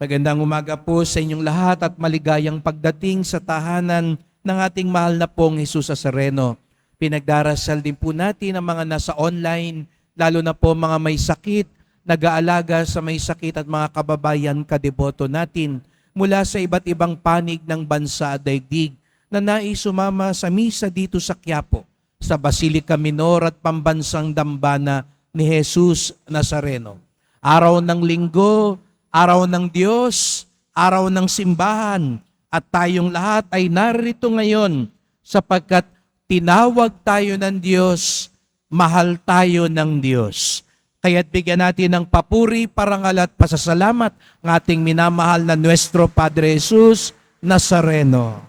Magandang umaga po sa inyong lahat at maligayang pagdating sa tahanan ng ating mahal na pong Jesus Nazareno. Pinagdarasal din po natin ang mga nasa online, lalo na po mga may sakit, nag-aalaga sa may sakit at mga kababayan kadeboto natin mula sa iba't ibang panig ng bansa at daigdig na nais sumama sa misa dito sa Quiapo, sa Basilica Minor at Pambansang Dambana ni Jesus Nazareno. Araw ng linggo, araw ng Diyos, araw ng simbahan, at tayong lahat ay narito ngayon sapagkat tinawag tayo ng Diyos, mahal tayo ng Diyos. Kaya't bigyan natin ng papuri, parangal at pasasalamat ng ating minamahal na Nuestro Padre Jesus Nazareno.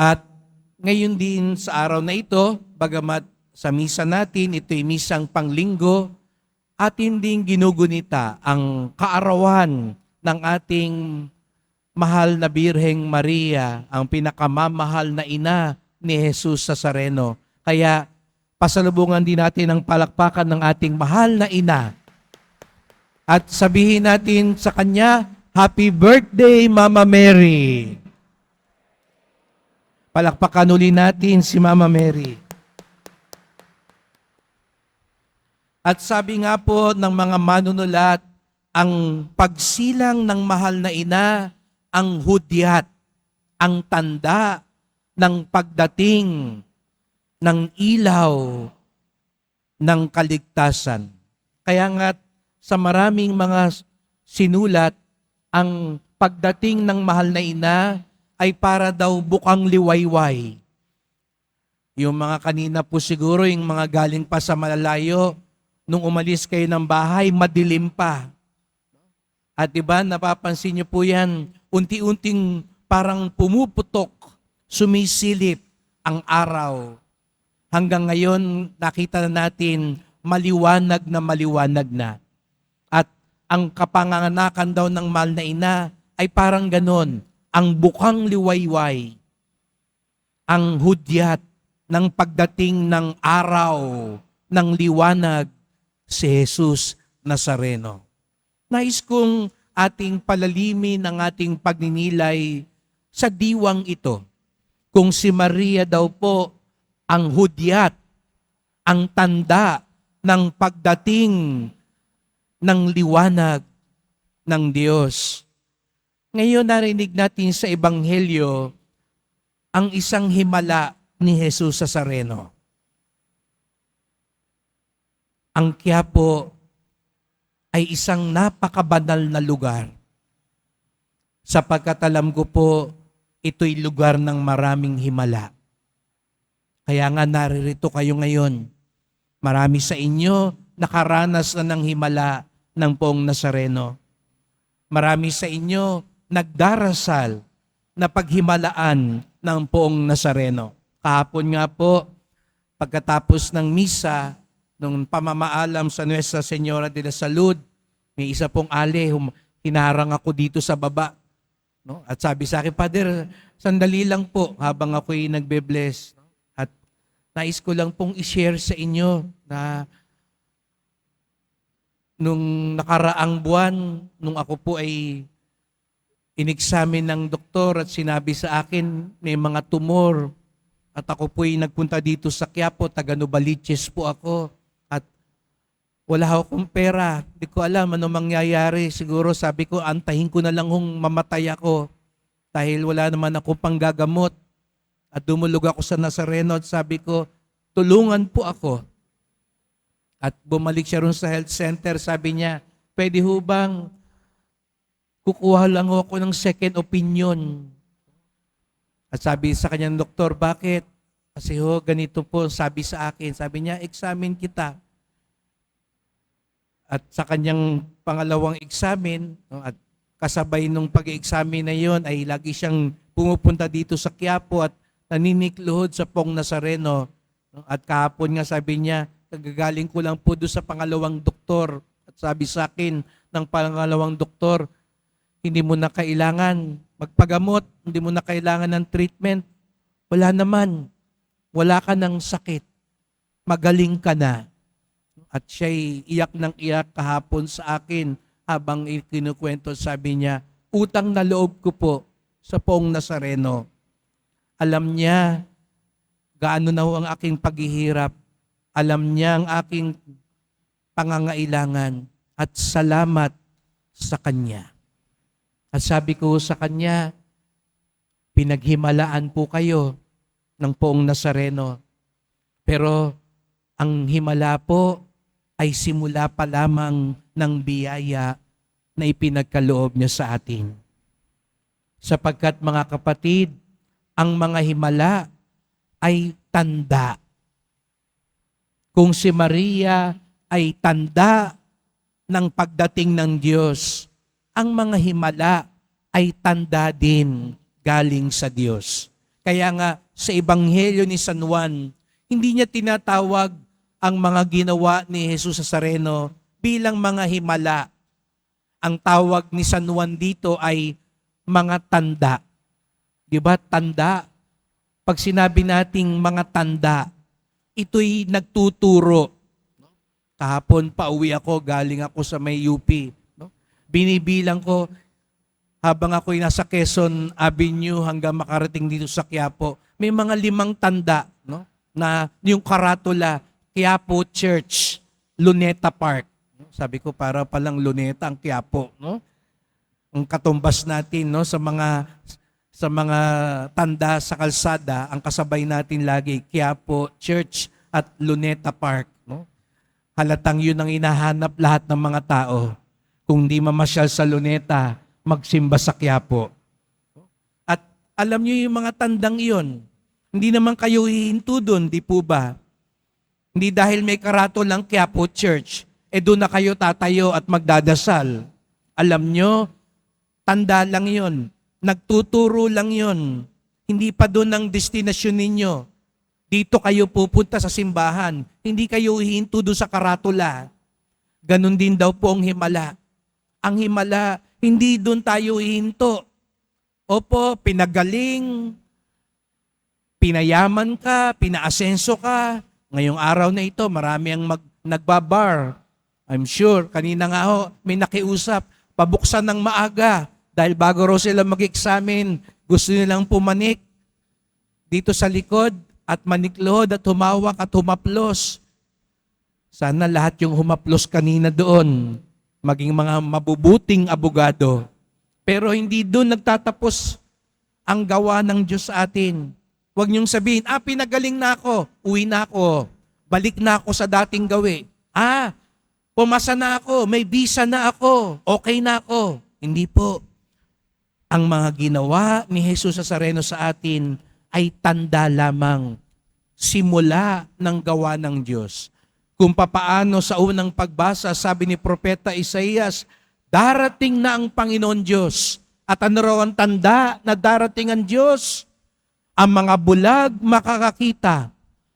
At ngayon din sa araw na ito, bagamat sa misa natin, ito'y misang panglinggo, atin ding ginugunita ang kaarawan ng ating mahal na Birheng Maria, ang pinakamamahal na ina ni Jesus Nazareno. Kaya pasalubungan din natin ang palakpakan ng ating mahal na ina. At sabihin natin sa kanya, Happy birthday, Mama Mary! Palakpakan uli natin si Mama Mary. At sabi nga po ng mga manunulat, ang pagsilang ng mahal na ina, ang hudyat, ang tanda ng pagdating ng ilaw ng kaligtasan. Kaya nga sa maraming mga sinulat, ang pagdating ng mahal na ina ay para daw bukang liwayway. Yung mga kanina po siguro, yung mga galing pa sa malalayo, nung umalis kayo ng bahay, madilim pa. At iba, napapansin niyo po yan, unti-unting parang pumuputok, sumisilip ang araw. Hanggang ngayon, nakita na natin maliwanag na maliwanag na. At ang kapanganakan daw ng mahal na ina ay parang ganon, ang bukang liwayway, ang hudyat ng pagdating ng araw, ng liwanag, si Jesus Nazareno. Nais kong ating palalimin ang ating pagninilay sa diwang ito. Kung si Maria daw po ang hudyat, ang tanda ng pagdating ng liwanag ng Diyos. Ngayon narinig natin sa Ebanghelyo ang isang himala ni Jesus Nazareno. Ang Quiapo ay isang napakabanal na lugar. Sapagkat alam ko po, ito'y lugar ng maraming himala. Kaya nga naririto kayo ngayon. Marami sa inyo nakaranas na ng himala ng poong Nazareno. Marami sa inyo nagdarasal na paghimalaan ng poong Nazareno. Kahapon nga po, pagkatapos ng misa, nung pamamaalam sa Nuestra Señora de la Salud, may isa pong ali, hum- hinarang ako dito sa baba. No? At sabi sa akin, Father, sandali lang po habang ako'y nagbe-bless. At nais ko lang pong i-share sa inyo na nung nakaraang buwan, nung ako po ay inexamine ng doktor at sinabi sa akin may mga tumor at ako po ay nagpunta dito sa Quiapo, taga Novaliches po ako wala akong pera. Hindi ko alam ano mangyayari. Siguro sabi ko, antahin ko na lang hong mamatay ako dahil wala naman ako panggagamot. At dumulog ako sa Nazareno at sabi ko, tulungan po ako. At bumalik siya ron sa health center, sabi niya, pwede ho bang kukuha lang ako ng second opinion? At sabi sa kanyang doktor, bakit? Kasi ho, ganito po sabi sa akin. Sabi niya, examine kita. At sa kanyang pangalawang examine, no, at kasabay nung pag-examine na yon ay lagi siyang pumupunta dito sa Quiapo at naninikluhod sa Pong Nazareno. No, At kahapon nga sabi niya, kagagaling ko lang po doon sa pangalawang doktor. At sabi sa akin ng pangalawang doktor, hindi mo na kailangan magpagamot, hindi mo na kailangan ng treatment. Wala naman. Wala ka ng sakit. Magaling ka na. At siya'y iyak ng iyak kahapon sa akin habang ikinukwento sabi niya, utang na loob ko po sa poong Nazareno. Alam niya gaano na ho ang aking paghihirap. Alam niya ang aking pangangailangan at salamat sa Kanya. At sabi ko sa Kanya, pinaghimalaan po kayo ng poong Nazareno. Pero ang himala po ay simula pa lamang ng biyaya na ipinagkaloob niya sa atin. Sapagkat mga kapatid, ang mga himala ay tanda. Kung si Maria ay tanda ng pagdating ng Diyos, ang mga himala ay tanda din galing sa Diyos. Kaya nga sa Ebanghelyo ni San Juan, hindi niya tinatawag ang mga ginawa ni Jesus sa Sareno bilang mga himala. Ang tawag ni San Juan dito ay mga tanda. Di ba? Tanda. Pag sinabi nating mga tanda, ito'y nagtuturo. Kahapon pa uwi ako, galing ako sa may UP. Binibilang ko, habang ako'y nasa Quezon Avenue hanggang makarating dito sa Quiapo, may mga limang tanda no? na yung karatula, Quiapo Church, Luneta Park. Sabi ko, para palang Luneta ang Quiapo. No? Ang katumbas natin no? sa mga sa mga tanda sa kalsada, ang kasabay natin lagi, Quiapo Church at Luneta Park. No? Halatang yun ang inahanap lahat ng mga tao. Kung di mamasyal sa Luneta, magsimba sa Quiapo. At alam niyo yung mga tandang iyon, hindi naman kayo hihinto doon, di po ba? Hindi dahil may karato lang Quiapo Church, eh doon na kayo tatayo at magdadasal. Alam nyo, tanda lang yon Nagtuturo lang yon. Hindi pa doon ang destinasyon ninyo. Dito kayo pupunta sa simbahan. Hindi kayo hihinto doon sa karatula. Ganon din daw po ang himala. Ang himala, hindi doon tayo hihinto. Opo, pinagaling, pinayaman ka, pinaasenso ka. Ngayong araw na ito, marami ang mag, nagbabar. I'm sure, kanina nga ho, may nakiusap, pabuksan ng maaga. Dahil bago raw sila mag-examine, gusto nilang pumanik dito sa likod at maniklod at humawak at humaplos. Sana lahat yung humaplos kanina doon, maging mga mabubuting abogado. Pero hindi doon nagtatapos ang gawa ng Diyos sa atin. Huwag niyong sabihin, ah, pinagaling na ako, uwi na ako, balik na ako sa dating gawi. Ah, pumasa na ako, may visa na ako, okay na ako. Hindi po. Ang mga ginawa ni Jesus Nazareno sa atin ay tanda lamang simula ng gawa ng Diyos. Kung papaano sa unang pagbasa, sabi ni Propeta Isaías, darating na ang Panginoon Diyos. At ano raw ang tanda na darating ang Diyos? Ang mga bulag makakakita,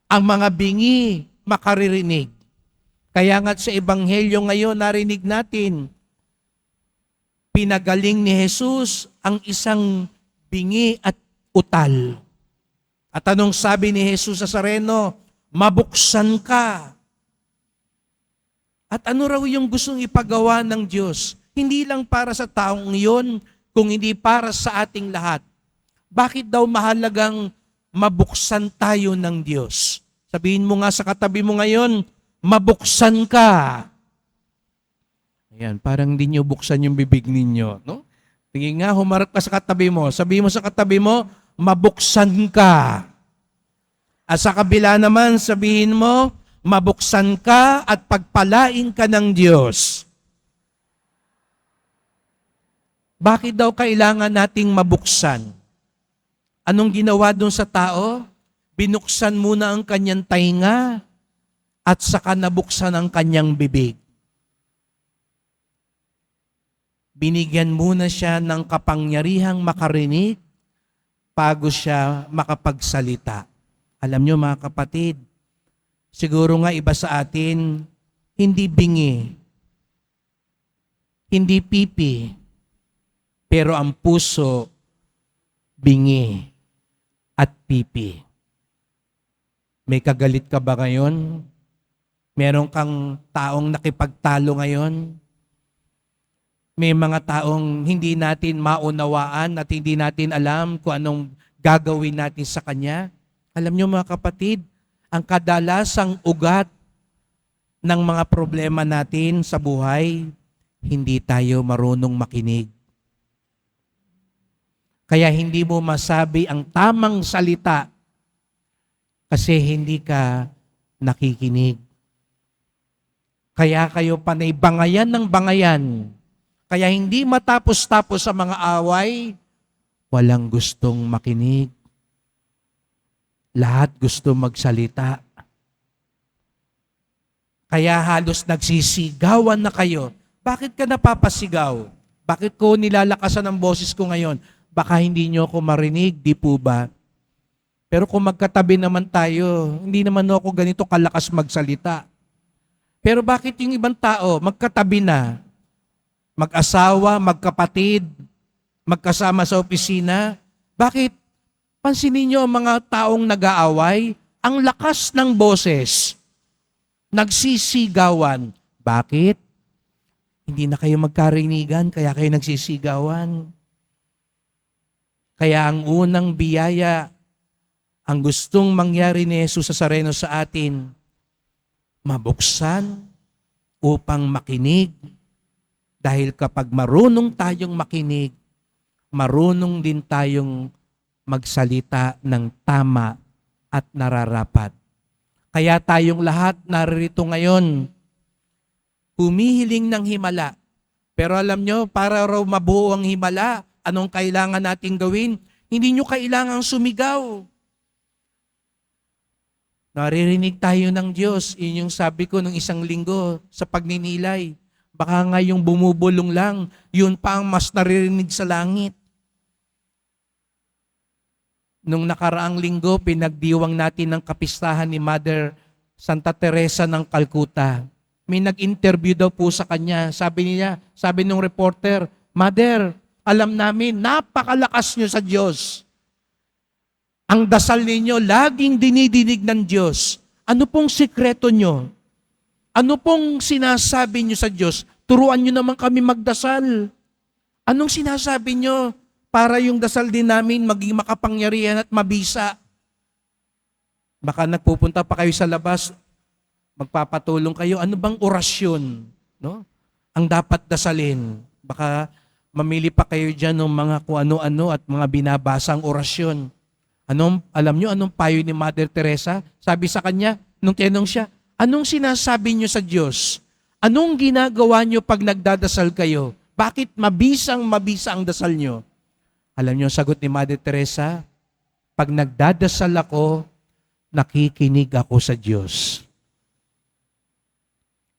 ang mga bingi makaririnig. Kaya nga sa Ebanghelyo ngayon narinig natin, pinagaling ni Jesus ang isang bingi at utal. At anong sabi ni Jesus sa Sareno? Mabuksan ka. At ano raw yung gustong ipagawa ng Diyos? Hindi lang para sa taong iyon, kung hindi para sa ating lahat. Bakit daw mahalagang mabuksan tayo ng Diyos? Sabihin mo nga sa katabi mo ngayon, mabuksan ka. Ayan, parang hindi nyo buksan yung bibig ninyo. No? Tingin nga, humarap ka sa katabi mo. Sabihin mo sa katabi mo, mabuksan ka. At sa kabila naman, sabihin mo, mabuksan ka at pagpalain ka ng Diyos. Bakit daw kailangan nating mabuksan? Anong ginawa doon sa tao? Binuksan muna ang kanyang tainga at saka nabuksan ang kanyang bibig. Binigyan muna siya ng kapangyarihang makarinig bago siya makapagsalita. Alam nyo mga kapatid, siguro nga iba sa atin, hindi bingi, hindi pipi, pero ang puso, bingi at pipi. May kagalit ka ba ngayon? Meron kang taong nakipagtalo ngayon. May mga taong hindi natin maunawaan at hindi natin alam kung anong gagawin natin sa kanya. Alam niyo mga kapatid, ang kadalasang ugat ng mga problema natin sa buhay, hindi tayo marunong makinig. Kaya hindi mo masabi ang tamang salita kasi hindi ka nakikinig. Kaya kayo panay bangayan ng bangayan. Kaya hindi matapos-tapos sa mga away, walang gustong makinig. Lahat gusto magsalita. Kaya halos nagsisigawan na kayo. Bakit ka napapasigaw? Bakit ko nilalakasan ang boses ko ngayon? Baka hindi nyo ako marinig, di po ba? Pero kung magkatabi naman tayo, hindi naman ako ganito kalakas magsalita. Pero bakit yung ibang tao, magkatabi na, mag-asawa, magkapatid, magkasama sa opisina, bakit pansinin nyo ang mga taong nag-aaway, ang lakas ng boses, nagsisigawan. Bakit? Hindi na kayo magkarinigan, kaya kayo nagsisigawan. Kaya ang unang biyaya, ang gustong mangyari ni Jesus sa Sareno sa atin, mabuksan upang makinig. Dahil kapag marunong tayong makinig, marunong din tayong magsalita ng tama at nararapat. Kaya tayong lahat naririto ngayon, humihiling ng himala. Pero alam nyo, para raw mabuo ang himala, anong kailangan nating gawin? Hindi nyo kailangang sumigaw. Naririnig tayo ng Diyos. Yun yung sabi ko nung isang linggo sa pagninilay. Baka nga yung bumubulong lang, yun pa ang mas naririnig sa langit. Nung nakaraang linggo, pinagdiwang natin ng kapistahan ni Mother Santa Teresa ng Calcutta. May nag-interview daw po sa kanya. Sabi niya, sabi nung reporter, Mother, alam namin, napakalakas niyo sa Diyos. Ang dasal ninyo, laging dinidinig ng Diyos. Ano pong sikreto nyo? Ano pong sinasabi nyo sa Diyos? Turuan nyo naman kami magdasal. Anong sinasabi nyo para yung dasal din namin maging makapangyarihan at mabisa? Baka nagpupunta pa kayo sa labas, magpapatulong kayo. Ano bang orasyon? No? Ang dapat dasalin. Baka mamili pa kayo dyan ng mga kung ano-ano at mga binabasang orasyon. Anong, alam nyo, anong payo ni Mother Teresa? Sabi sa kanya, nung tinanong siya, anong sinasabi nyo sa Diyos? Anong ginagawa nyo pag nagdadasal kayo? Bakit mabisang mabisa ang dasal nyo? Alam nyo, sagot ni Mother Teresa, pag nagdadasal ako, nakikinig ako sa Diyos.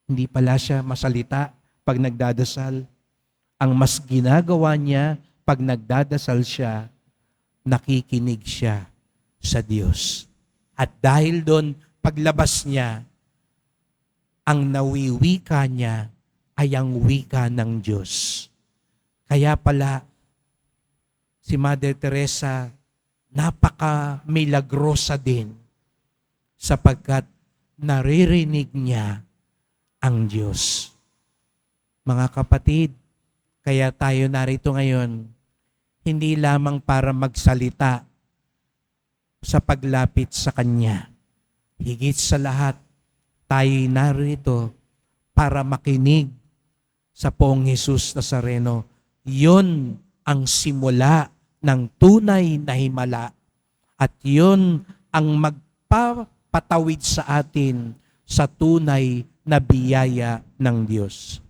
Hindi pala siya masalita pag nagdadasal. Ang mas ginagawa niya pag nagdadasal siya, nakikinig siya sa Diyos. At dahil doon, paglabas niya, ang nawiwika niya ay ang wika ng Diyos. Kaya pala, si Mother Teresa, napaka milagrosa din sapagkat naririnig niya ang Diyos. Mga kapatid, kaya tayo narito ngayon, hindi lamang para magsalita sa paglapit sa Kanya. Higit sa lahat, tayo'y narito para makinig sa poong Jesus Nazareno. Yun ang simula ng tunay na himala. At yun ang magpapatawid sa atin sa tunay na biyaya ng Diyos.